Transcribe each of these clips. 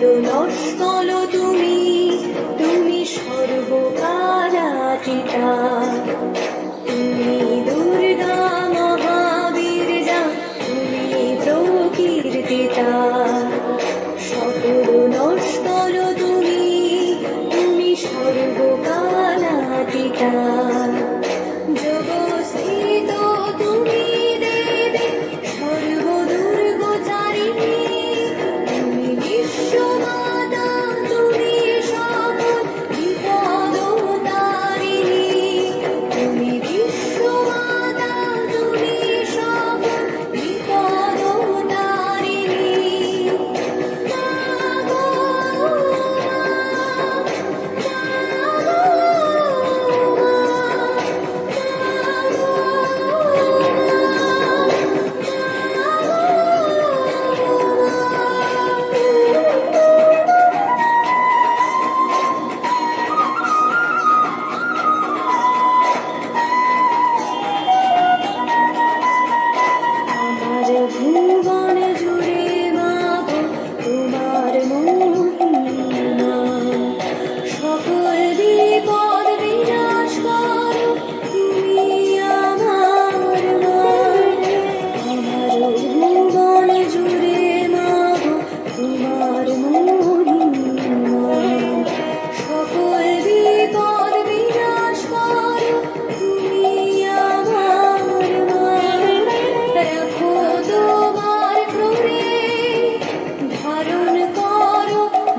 সকল নস্কল তুমি তুমি সর্বকারাচিতা তুমি দুর্গা মহাবীর্যা তুমি প্রকীর্তিতা সকল নস্কল তুমি তুমি সর্বকারাচিতা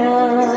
Yeah.